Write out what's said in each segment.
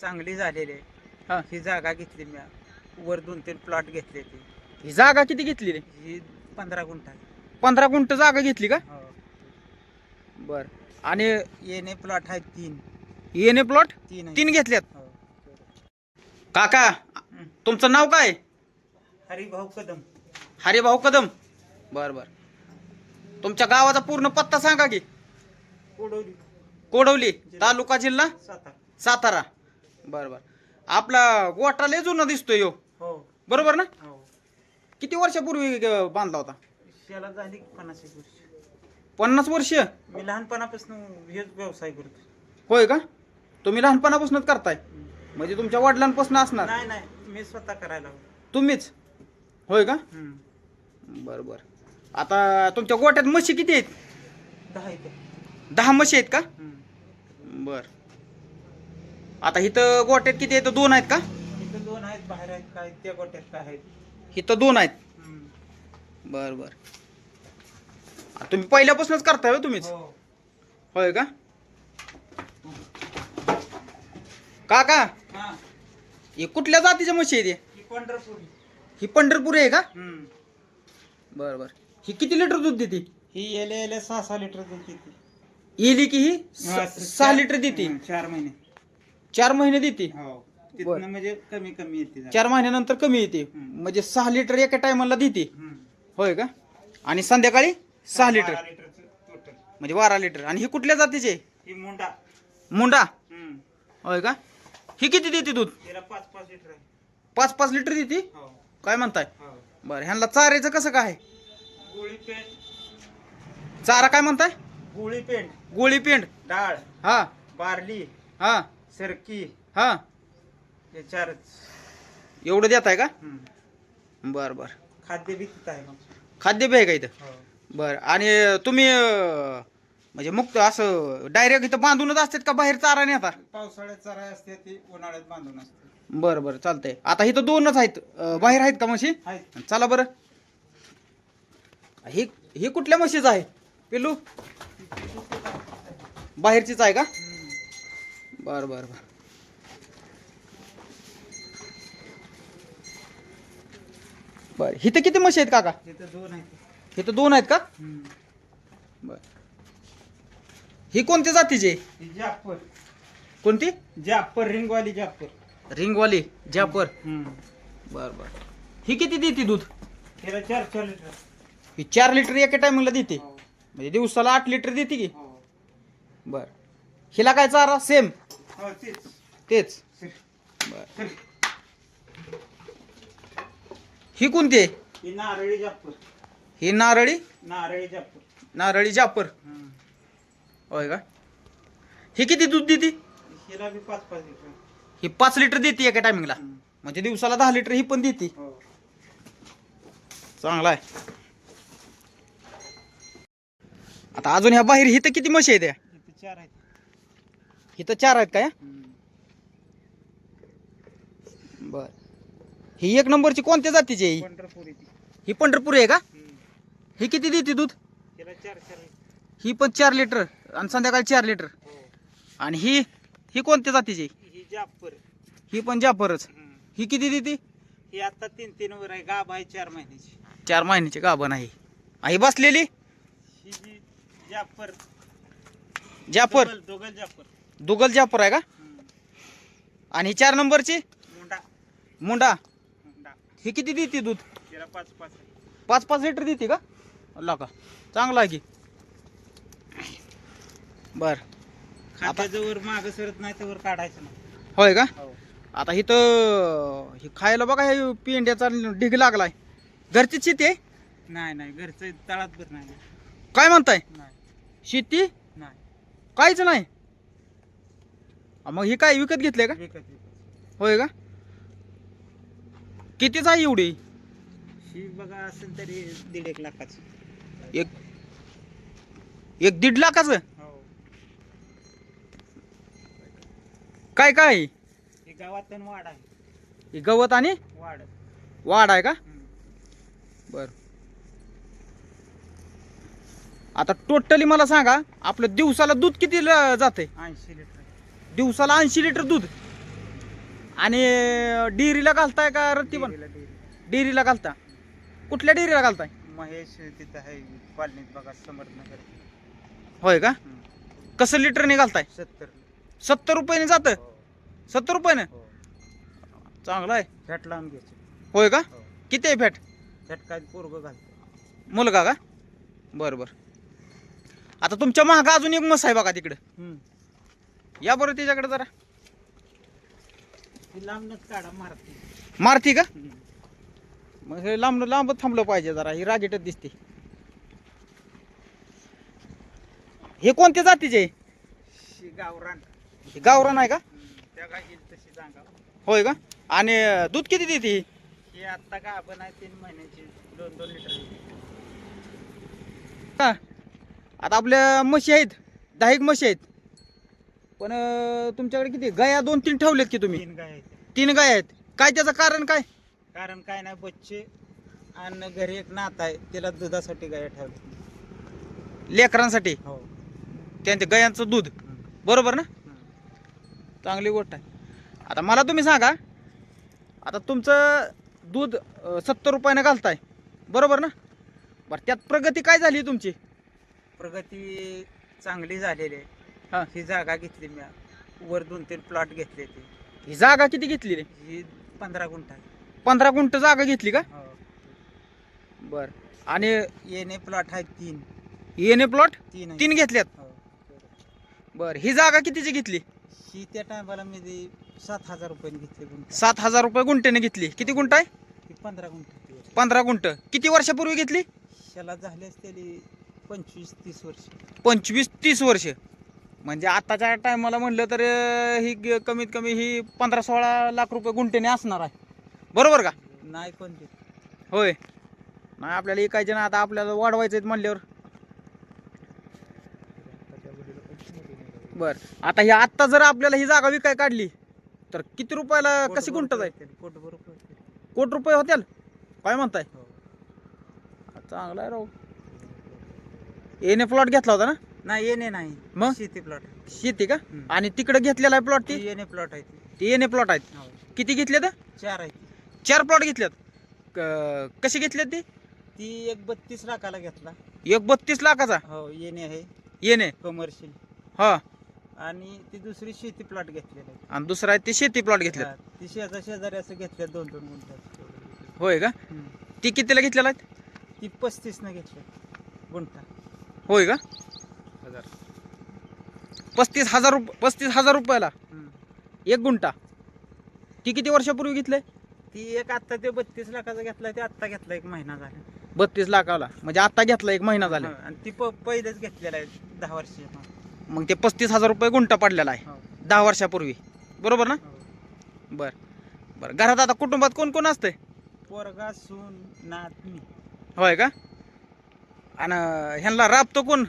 चांगली झालेली हा. आहे. ही. जागा घेतली मी. वर दोन तीन प्लॉट घेतले ते. ही जागा किती घेतली ही पंधरा गुंठ आहे. पंधरा गुंठ जागा घेतली का? हो. बर. आणि येणे प्लॉट आहेत तीन. येणे प्लॉट तीन. तीन घेतल्यात? हो. काका तुमचं नाव काय? हरिभाऊ कदम. हरिभाऊ कदम. बर बर. तुमच्या गावाचा पूर्ण पत्ता सांगा की. कोडवली. कोडवली तालुका जिल्हा? सातारा. सातारा. बर बर आपला गोठा लय जुना दिसतोय यो. हो. बरोबर ना? हो. किती वर्षापूर्वी बांधला होता? त्याला झाली पन्नास एक वर्ष. पन्नास वर्ष? मी लहानपणापासून हेच व्यवसाय करतो. होय का? तुम्ही लहानपणापासूनच करताय? म्हणजे तुमच्या वडिलांपासून असणार? नाही नाही. मी स्वतः करायला हवं. तुम्हीच? होय का? हम्म. बर बर आता तुमच्या गोट्यात म्हशी किती आहेत? दहा इथे दहा म्हशी आहेत का? हम्म. बर. आता इथं गोट्यात किती आहेत? दोन आहेत का? इथं दोन आहेत बाहेर आहेत काय त्या गोट्यात काय आहेत? इथं दोन आहेत. हम्म. बर बर. आ, तुम्ही पहिल्यापासूनच करताय हो तुम्हीच? हो. होय का? काका हा. हे कुठल्या जातीच्या म्हशी आहेत हे? पंढरपुरी. ही पंढरपूर आहे का? हम्म. बर बर. ही किती लिटर दूध देते? ही येले येले सहा सहा लिटर दूध देते. येली की ही हा, स- सहा लिटर देते? हम्म, चार महिने. चार महिने देते. हो. बरं. तिथनं म्हणजे कमी कमी येते जरा. चार महिन्यानंतर कमी येते. हम्म. म्हणजे सहा लिटर एका टायमाला देते. हम्म. होय का? आणि संध्याकाळी सहा लिटर. बारा लिटरचं total. म्हणजे बारा लिटर. आणि ही कुठल्या जातीचे? ही मुंडा. मुंडा. हम्म. होय का? ही किती देते दूध? तिला पाच पाच लिटर आहे. पाच पाच लिटर देते? हो. काय म्हणताय? हो. बरं ह्यांना चारायचं कसं काय गोळी पेंट. चारा काय म्हणताय? गोळी पेंट. गोळी पेंड डाळ. हा. बारली. हा. सरकी. हा. हे चारच. एवढं देताय का? हम्म. बर बर. खाद्य बी तिथं आहे मग. खाद्य बी आहे का इथं? हो. बर. आणि तुम्ही अं, म्हणजे मुक्त असं डायरेक्ट इथं बांधूनच असतात का बाहेर चारा नेता? पावसाळ्यात चराय असते ती उन्हाळ्यात बांधून असते. बरं बरं. चालतंय. आता इथं दोनच आहेत. अं, बाहेर आहेत का म्हशी? आहेत. चला बरं. ही ही कुठल्या म्हशीचं आहे? पिल्लू? बाहेरचीच आहे का. बर बर बर. बर. इथं किती म्हशी आहेत काका? तिथं दोन आहेत. इथं दोन आहेत का. बर. ही कोणत्या जातीची आहे? ही जापर कोणती? जापर रिंगवाली जापर रिंगवाली जापर हम्म. बर बर. ही किती देते दूध? तिला चार चार लिटर. ही चार लिटर एका टायमिंगला देते? हो. म्हणजे दिवसाला आठ लिटर देते की? हो. बर. हिला काय चारा? सेम. तेच. तेच. बर. ही कोणती आहे? ही नारळी जापर ही नारळी? नारळी जापर नारळी जापर. होय का? ही किती दूध देते? हिला बी पाच पाच लिटर. ही पाच लिटर देते एका टायमिंगला. म्हणजे दिवसाला दहा लिटर ही पण देते. हो. चांगला आहे. आता अजून ह्या बाहेर ही तर किती म्हशी आहेत या? इथे चार आहेत. इथं चार आहेत काय. बर. ही एक नंबरची कोणत्या जातीची आहे ही? पंढरपुरी ही पंढरपूर आहे का. ही किती देते दूध? चार चार ही पण चार लिटर आणि संध्याकाळी चार लिटर. हो आणि ही ही कोणत्या जातीची आहे? ही जापर ही पण जाफरच. ही किती देते? ही आता तीन तीन वर आहे गाभ आहे चार महिन्याची. चार महिन्याची गाभण आहे. आई बसलेली? ही जी जापर जाफर. जापर दुगल जाफर आहे का. आणि ही चार नंबरची? मुंडा. मुंडा. मुंडा. ही किती देते दूध? तिला पाच पाच आहे. पाच पाच लिटर देते का? अल्ला का. चांगला आहे की. बर. खात्याजवळ माग सरत नाही तर काढायचं नाही. होय का? हो. आता इथं हे खायला बघा हे पेंड्याचा ढीग लागलाय. घरची शेती आहे? नाही नाही. घरचं तळात भर नाही. काय म्हणताय? नाही. शेती? नाही. काहीच नाही. मग ही काय विकत घेतले का? विकत विकत. होय का? कितीच आहे एवढी? ही बघा असेल तरी दीड एक लाखाची. एक एक दीड लाखाचं? हो. काय काय? आहे? हे गावातून वाड आहे. हे गवत आणि वाड वाढ आहे का? हम्म. बर. आता टोटली मला सांगा आपलं दिवसाला दूध किती जाते ऐंशी लिटर. दिवसाला ऐंशी लिटर दूध. आणि डेअरीला घालताय का रत्ती पण? डेअरीला- घालता. कुठल्या डेअरीला घालताय? महेश तिथं आहे कॉलनीत बघा समर्थनगर. होय का? कसं लिटरने घालताय? सत्तर. सत्तर रुपयाने जातं? हो, सत्तर रुपयाने? हो. चांगलं आहे. फॅट लावून घ्यायचे. होय का? हो. किती आहे फॅट? फॅट काय पोरग घालतो. मुलगा का? बरं बरं. आता तुमच्या महागा अजून एक मस आहे बघा तिकडं. या बरं त्याच्याकडे जरा. काढा मारते. मारती का? मग हे लांब लांब थांबलं पाहिजे जरा. ही राजेटच दिसते. हे कोणत्या जातीचे? आहे? शी गावरान. हे गावरान आहे का? त्या काय येईल तशी सांगा होय का? आणि अं, दूध किती देते ही? ही आत्ता का आपण आहे तीन महिन्याची दोन दोन लिटर का आता आपल्या म्हशी आहेत दहा एक म्हशी आहेत. पण अं, तुमच्याकडे किती गाया दोन तीन ठेवलेत की तुम्ही? तीन गाय आहेत. तीन गाय आहेत. काय त्याचं कारण काय? कारण काय नाही बच्चे आणि घरी एक नात आहे तिला दुधासाठी गाय ठेवली लेकरांसाठी? हो. त्यांच्या गायांचं दूध. बरोबर ना? चांगली गोष्ट आहे. आता मला तुम्ही सांगा आता तुमचं दूध सत्तर रुपयाने घालताय. बरोबर ना? बरं त्यात प्रगती काय झाली तुमची? प्रगती चांगली झालेली. आहे. ही जागा घेतली मी. वर दोन तीन प्लॉट घेतले ते. ही जागा किती घेतली रे? ही पंधरा गुंठ. आहे पंधरा गुंठ जागा घेतली का? हो. बर. आणि येणे प्लॉट आहे तीन. येणे प्लॉट तीन आहे. तीन घेतल्यात? हो. बर. ही जागा कितीची घेतली? ही त्या टायमाला मी ती सात हजार रुपयाने घेतली गुंठ. सात हजार रुपये गुंठेने घेतली. किती गुंठ आहे? ही पंधरा गुंठ. पंधरा गुंठ. किती वर्षापूर्वी घेतली? त्याला झाले असते पंचवीस तीस वर्ष. पंचवीस तीस वर्ष. म्हणजे आताच्या टायमाला म्हणलं तर ही ग- कमीत कमी ही पंधरा सोळा लाख रुपये गुंठेने असणार आहे. बरोबर का? नाही कोणते. होय. नाही आपल्याला ऐकायचे ना आता आपल्याला वाढवायचं म्हणल्यावर. बर. आता ही आत्ता जर आपल्याला ही जागा विकाय काढली तर किती रुपयाला कशी गुंठ जाईल. कोट रुपये होतील? काय म्हणताय? हो. चांगला आहे राव. येणे प्लॉट घेतला होता ना? नाही येणे नाही. मग? शेती प्लॉट शेती का? हम्म. आणि तिकडे घेतलेला आहे प्लॉट ती? येणे प्लॉट आहे ती. ते येणे प्लॉट आहेत. हो. किती घेतले तर? चार आहे ती चार प्लॉट घेतल्यात क- कसे घेतले ती? ती एक बत्तीस लाखाला घेतला. एक बत्तीस लाखाचा? हो येणे आहे. येणे. कमर्शियल. हा. आणि ती दुसरी शेती प्लॉट घेतलेला आहे. आणि दुसरा आहे ते शेती प्लॉट घेतले हा, ती शेजा शेजारी असं घेतल्या दोन दोन गुंठात होय का? ती कितीला घेतलेला आहे? ती पस्तीस न घेतल्या गुंठा. होय का? पस्तीस हजार रुपये पस्तीस हजार रुपयाला. एक गुंठा. ती किती वर्षापूर्वी घेतले ती एक आत्ता ते बत्तीस लाखाचा घेतला ते आत्ता घेतला एक महिना झाला. बत्तीस लाखाला. म्हणजे आता घेतला एक महिना झाला. हा, आणि ती प- पहिलेच घेतलेला आहे दहा वर्ष. मग ते पस्तीस हजार रुपये गुंठा पडलेला आहे दहा वर्षापूर्वी. बरोबर ना? बर. बर घरात आता कुटुंबात कोण कोण असतंय? पोरगा सून नात मी होय का? आणि ह्यांना राबतो कोण?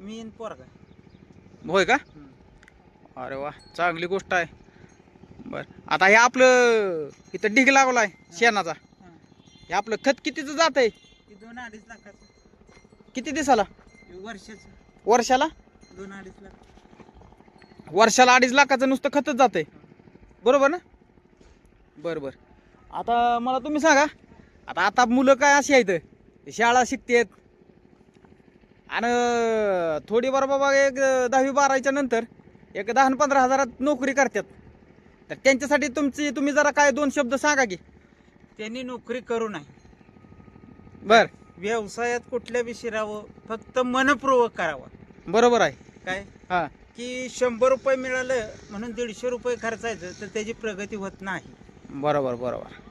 मी पोरगा. होय का. अरे वा चांगली गोष्ट आहे. बर आता हे आपलं इथं ढीग लागलाय शेणाचा. हा. आपलं खत कितीचं जात आहे दोन अडीच लाखाचं. किती दिसाला? वर्षाचं. वर्षाला? दोन अडीच लाख. वर्षाला अडीच लाखाचं नुसतं खतच जात आहे बरोबर ना? बरं बरं. आता मला तुम्ही सांगा आता आता मुलं काय अशी आहेत? शाळा शिकतेत आणि थोडी बरं बाबा एक दहावी बारावीच्या नंतर एक दहा पंधरा हजारात नोकरी करतात. तर त्यांच्यासाठी तुमची तुम्ही जरा काय दोन शब्द सांगा की. त्यांनी नोकरी करू नये. बर. व्यवसायात कुठल्या बी शिरावं फक्त मनपूर्वक करावं. बरोबर आहे. काय? हा. की शंभर रुपये मिळालं म्हणून दीडशे रुपये खर्चायचं तर त्याची प्रगती होत नाही. बरोबर बरोबर.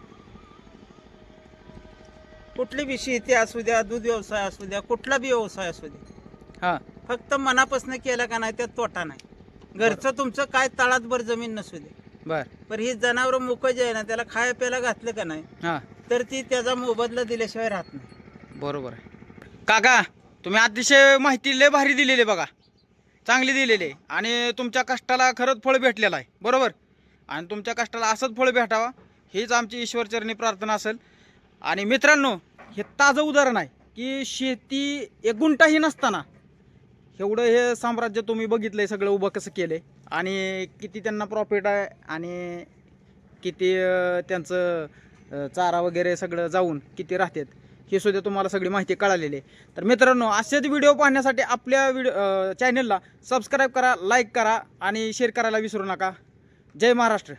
कुठली बी शेती असू द्या दूध व्यवसाय असू द्या कुठला बी व्यवसाय असू द्या. हा. फक्त मनापासून केला का नाही त्यात तोटा नाही. घरचं तुमचं काय तळातभर जमीन नसू दे. बर. पण ही जनावर मुकं जे आहे ना त्याला खाया प्यायला घातलं का नाही हा. तर ती त्याचा मोबदला दिल्याशिवाय राहत नाही. बरोबर आहे. काका तुम्ही अतिशय माहिती लय भारी दिलेली आहे बघा. चांगली दिलेली आहे. आणि तुमच्या कष्टाला खरंच फळ भेटलेलं आहे. बरोबर? आणि तुमच्या कष्टाला असंच फळ भेटावा हीच आमची ईश्वरचरणी प्रार्थना असेल. आणि मित्रांनो हे ताजं उदाहरण आहे की शेती एकगुंठाही नसताना एवढं हे साम्राज्य तुम्ही बघितलं आहे सगळं उभं कसं केलं आहे आणि किती त्यांना प्रॉफिट आहे आणि किती त्यांचं चारा वगैरे सगळं जाऊन किती राहतात हे सुद्धा तुम्हाला सगळी माहिती कळालेली आहे. तर मित्रांनो असेच व्हिडिओ पाहण्यासाठी आपल्या व्हिडिओ चॅनलला सबस्क्राईब करा लाईक करा आणि शेअर करायला विसरू नका. जय महाराष्ट्र.